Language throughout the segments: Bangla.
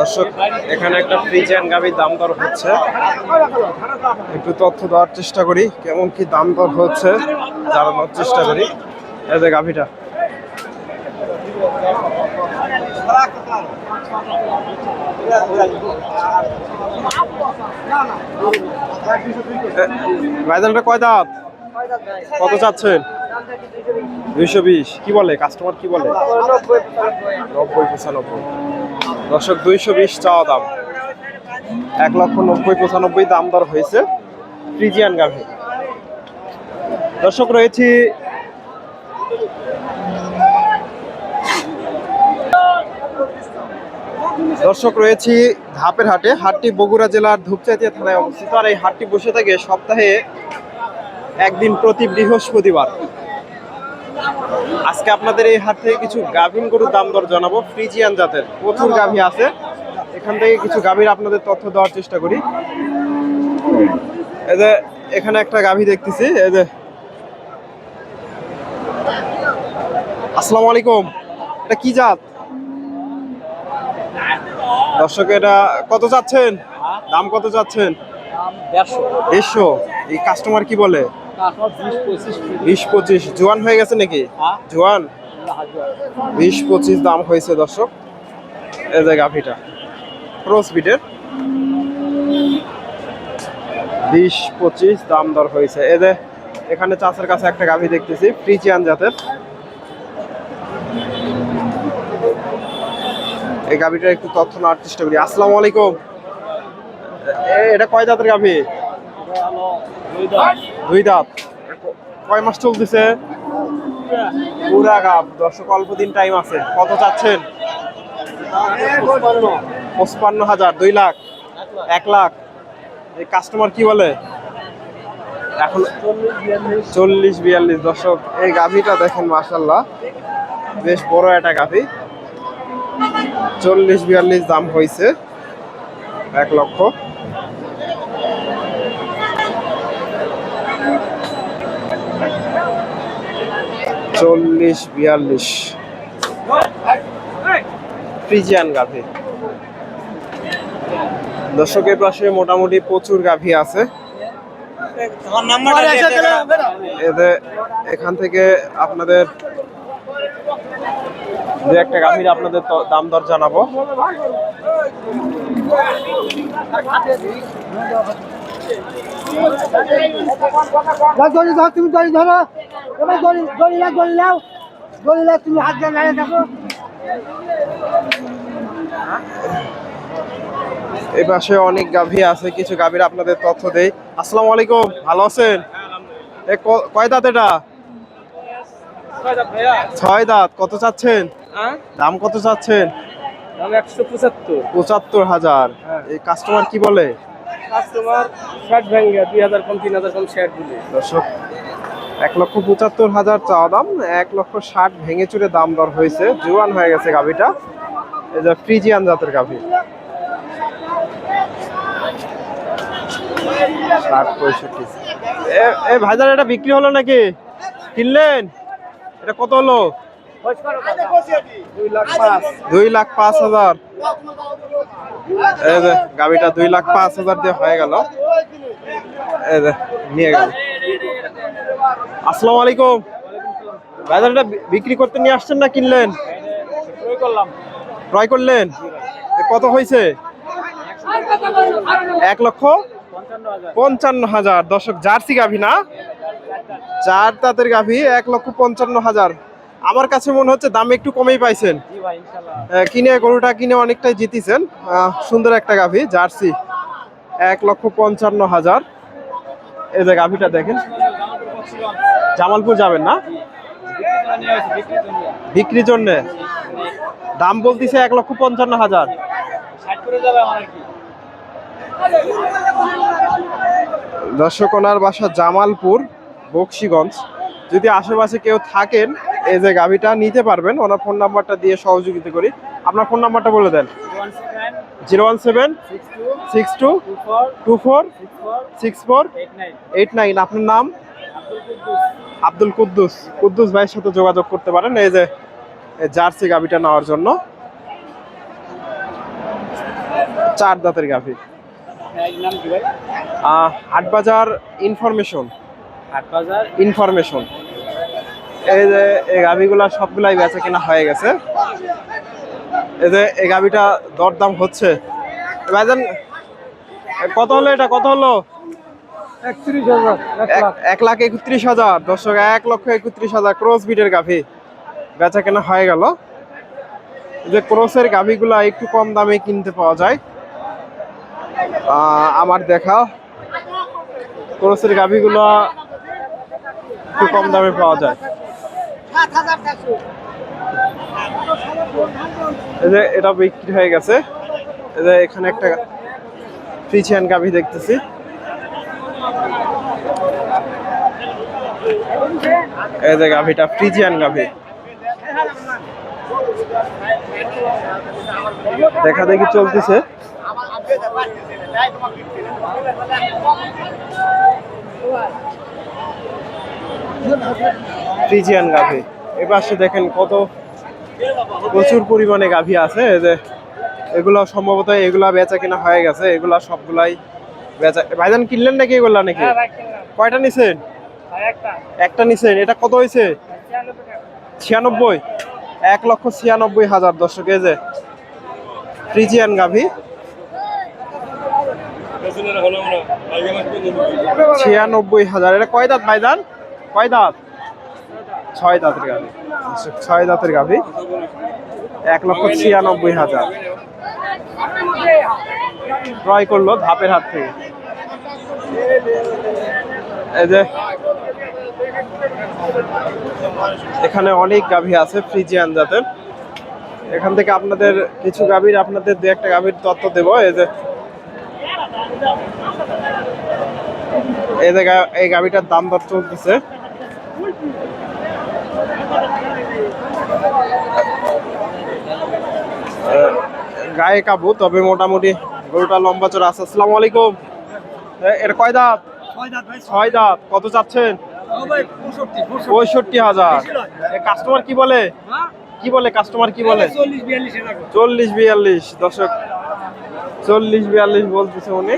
দর্শক, এখানে একটা ফ্রিজিয়ান গাভির দাম দর হচ্ছে। একটু তথ্য দেওয়ার চেষ্টা করি, কেমন কি দাম দর হচ্ছে, জানানোর চেষ্টা করি। এই যে গাভিটা। কয় দাঁত? কত চাচ্ছেন? দুইশো বিশ। কি বলে? কাস্টমার কি বলে? নব্বই পঁচানব্বই। দর্শক, দুইশো বিশ চাওয়া দাম। এক লক্ষ নব্বই পঁচানব্বই দাম দর হয়েছে ফ্রিজিয়ান গাভি। দর্শক, রয়েছি দর্শক, রয়েছি ধাপের হাটে। হাটটি বগুড়া জেলার ধূপচাঁতিয়া থানায় অবস্থিত। আর এই হাটটি বসে থাকে সপ্তাহে একদিন প্রতি বৃহস্পতিবার। আজকে আপনাদের এই হাট থেকে কিছু গাভীন গরুর দাম দর জানাব। ফ্রিজিয়ান জাতের প্রচুর গাভী আছে। এখান থেকে কিছু গাভীর আপনাদের তথ্য দেওয়ার চেষ্টা করি। এই যে এখানে একটা গাভী দেখতেছি এই যে। আসসালামু আলাইকুম। এটা কি জাত? দর্শক এটা কত চাচ্ছেন? দাম কত চাচ্ছেন? দেড়শো। এই কাস্টমার কি বলে? বিশ পঁচিশ জোয়ান হয়ে গেছে নাকি? হ্যাঁ। জোয়ান? বিশ পঁচিশ দাম হয়েছে দর্শক। এই যে গাভিটা ক্রস বিটের বিশ পঁচিশ দাম দর হয়েছে। যে এখানে চাষের কাছে একটা গাভি দেখতেছি ফ্রিজিয়ান জাতের। এই গাভিটার একটু তথ্য নেওয়ার চেষ্টা করি। আসসালামু আলাইকুম। এ- এটা কয় দাঁতের গাভি? দুই দাঁত। কয় মাস চলতেছে? পুরা গাব। দর্শক, অল্প দিন টাইম আছে। কত চাচ্ছেন? পঁচপান্ন হাজার, দুই লাখ, এক লাখ। এই কাস্টমার কি বলে? এখন চল্লিশ বিয়াল্লিশ। দর্শক, এই গাভিটা দেখেন মাসাল্লাহ বেশ বড় একটা গাভি। চল্লিশ বিয়াল্লিশ দাম হয়েছে এক লক্ষ। চল্লিশ বিয়াল্লিশ। ফ্রিজিয়ান গাভি। দর্শকের পাশে মোটামুটি প্রচুর গাভি আছে। এতে এখান থেকে আপনাদের দু একটা গাভীর আপনাদের দাম দর জানাব। দড়ি ধর তুমি দড়ি ধরো। এবার দড়ি দড়ি দড়ি লাও দড়ি তুমি হাত দিয়ে নাড়ে থাকো এই পাশে অনেক গাভী আছে কিছু গাভীর আপনাদের তথ্য দেই। আসসালামু আলাইকুম ভালো আছেন? এ ক- কয় দাঁত এটা? ছয় দাঁত কত চাচ্ছেন? দাম কত চাচ্ছেন? একশো পঁচাত্তর। পঁচাত্তর হাজার। এই কাস্টমার কি বলে? কাস্টমার ষাট ভেঙ্গে দুই হাজার কম তিন হাজার কম ষাট দিলে দর্শক এক লক্ষ পঁচাত্তর হাজার চাওয়া দাম এক লক্ষ ষাট ভেঙে চুরে দাম দর হয়েছে। জোয়ান হয়ে গেছে গাভিটা। এই যে ফ্রিজিয়ান জাতের গাভি। ষাট পঁয়ষট্টি। এ- এ ভাইজান এটা বিক্রি হলো নাকি? কিনলেন? এটা কত হলো? দুই লাখ পাঁচ দুই লাখ পাঁচ হাজার। গাভিটা দুই লাখ পাঁচ হাজার দিয়ে হয়ে গেল। নিয়ে গেল। আসসালামু আলাইকুম। বাজারটা বিক্রি করতে নিয়ে আসছেন না কিনলেন? ক্রয় করলেন? কত হয়েছে? এক লক্ষ পঞ্চান্ন হাজার। দর্শক, জার্সি গাভি না? চার দাঁতের গাভি, এক লক্ষ পঞ্চান্ন হাজার। আমার কাছে মনে হচ্ছে দাম একটু কমেই পাইছেন। কিনে গরুটা কিনে অনেকটাই জিতিছেন। সুন্দর একটা গাভি জার্সি। এক লক্ষ পঞ্চান্ন হাজার। এই যে গাভিটা দেখেন। জামালপুর যাবেন না? বিক্রির জন্য। দাম বলতেছে এক লক্ষ পঞ্চান্ন হাজার। দর্শক ওনার বাসা জামালপুর বক্সিগঞ্জ। যদি আশেপাশে কেউ থাকেন এই যে গাভিটা নিতে পারবেন ওনার ফোন নাম্বারটা দিয়ে সহযোগিতা করি। আপনার ফোন নাম্বারটা বলে দেন। Zero one seven six two two four six four eight nine. আপনার নাম? আব্দুল কুদ্দুস। কুদ্দুস ভাইয়ের সাথে যোগাযোগ করতে পারেন। এই যে জার্সি গাভিটা নেওয়ার জন্য। চার দাঁতের গাভি। হাটবাজার ইনফরমেশন হাট বাজার ইনফরমেশন এই যে এই গাভিগুলা সবগুলাই বেচা কেনা হয়ে গেছে। এই যে এই গাভিটা দরদাম হচ্ছে। ভাইজান কত হলো এটা? কত হলো? এক লাখ। একত্রিশ হাজার। দর্শক এক লক্ষ একত্রিশ হাজার ক্রস বিটের গাভি বেচা কেনা হয়ে গেল। এই যে ক্রসের গাভিগুলা একটু কম দামে কিনতে পাওয়া যায়। আমার দেখা ক্রসের গাভিগুলা একটু কম দামে পাওয়া যায়। এটা বিক্রি হয়ে গেছে। এই যে এখানে একটা ফ্রিচিয়ান গাভি দেখতেছি। এই যে গাভিটা ফ্রিজিয়ান গাভি। দেখা দেখি চলতেছে। ফ্রিজিয়ান গাভি। এবার সে দেখেন কত প্রচুর পরিমাণে গাভি আছে। যে এগুলো সম্ভবত এগুলা বেচা কিনা হয়ে গেছে। এগুলা সবগুলাই বেচা ভাইজান কিনলেন নাকি এগুলা নাকি? কয়টা নিছেন? একটা। নিছেন। এটা কত হয়েছে? ছিয়ানব্বই। এক লক্ষ ছিয়ানব্বই হাজার দর্শক। এই যে ফ্রিজিয়ান গাভি। ছিয়ানব্বই হাজার। এটা কয় দাঁত ভাইজান? কয় দাঁত? ছয় দাঁতের গাভি। ছয় দাঁতের গাভি। এক লক্ষ ছিয়ানব্বই হাজার। ক্রয় করল ধাপের হাত থেকে। এই যে, এখানে অনেক গাভী আছে ফ্রিজিয়ান জাতের। এখান থেকে আপনাদের কিছু গাভীর আপনাদের দু একটা গাভীর তত্ত্ব দেব। এই যে এই যে এই গাভীটার দাম দর চলতেছে। গায়ে কাবু তবে মোটামুটি গরুটা লম্বা চড়া আছে। আসসালামু আলাইকুম। এর কয় দাঁত? ছয় দাঁত কত চাচ্ছেন? পঁয়ষট্টি হাজার। কাস্টমার কি বলে? কি বলে কাস্টমার কি বলে? চল্লিশ বিয়াল্লিশ দর্শক চল্লিশ বিয়াল্লিশ বলতেছে উনি।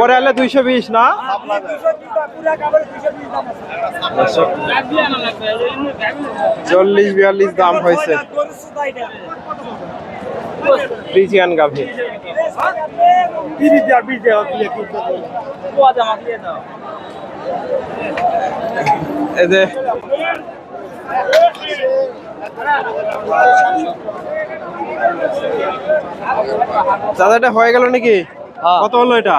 পরে হলে দুইশো বিশ না? চল্লিশ বিয়াল্লিশ দাম হয়েছে। ফ্রিজিয়ান গাভী। এই যে দাদা এটা হয়ে গেল নাকি? কত হলো এটা?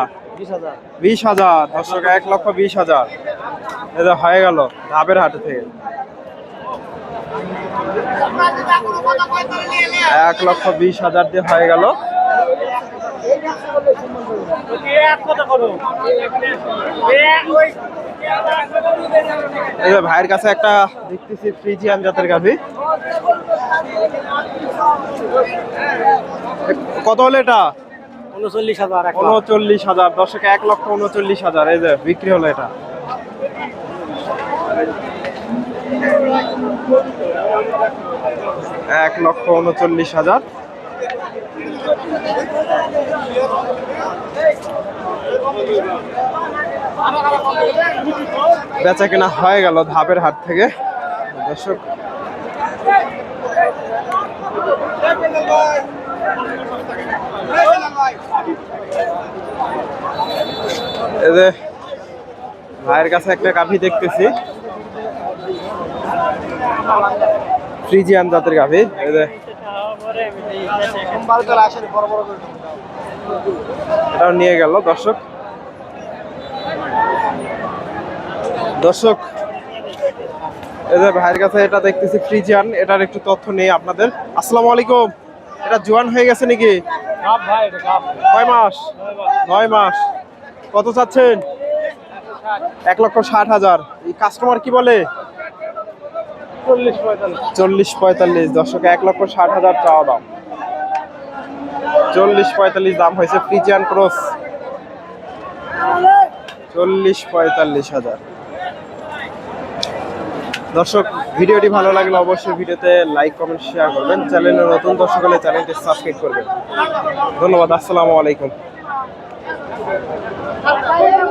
বিশ হাজার। দর্শক এক লক্ষ বিশ হাজার। এটা হয়ে গেল ধাপের হাটে থেকে। এক লক্ষ বিশ হাজার দিয়ে হয়ে গেল। এই যে ভাইয়ের কাছে একটা দেখতেছি ফ্রিজিয়ান জাতের গাভি। কত হলো এটা? উনচল্লিশ হাজার উনচল্লিশ হাজার দর্শক এক লক্ষ উনচল্লিশ হাজার এই যে বিক্রি হলো এটা। এক লক্ষ উনচল্লিশ হাজার। বেচা কেনা হয়ে গেল ধাপের হাট থেকে। দর্শক যে ভাইয়ের কাছে একটা কাফি দেখতেছি। ফ্রিজিয়ান জাতের কাফি যে এটাও নিয়ে গেল দর্শক। দর্শক এই যে ভাইয়ের কাছে এটা দেখতেছি ফ্রিজিয়ান এটার একটু তথ্য নেই আপনাদের। আসসালামু আলাইকুম। এটা জোয়ান হয়ে গেছে নাকি? কয় মাস? নয় মাস। কত চাচ্ছেন? এক লক্ষ ষাট হাজার। এই কাস্টমার কি বলে? চল্লিশ পঁয়তাল্লিশ। চল্লিশ পঁয়তাল্লিশ। দর্শক এক লক্ষ ষাট হাজার চাওয়া দাম। চল্লিশ পঁয়তাল্লিশ দাম হয়েছে ফ্রিজিয়ান ক্রস। চল্লিশ পঁয়তাল্লিশ হাজার। দর্শক, ভিডিওটি ভালো লাগলে অবশ্যই ভিডিওতে লাইক কমেন্ট শেয়ার করবেন। চ্যানেলে নতুন দর্শক হলে চ্যানেলটি সাবস্ক্রাইব করবেন। ধন্যবাদ, আসসালামু আলাইকুম।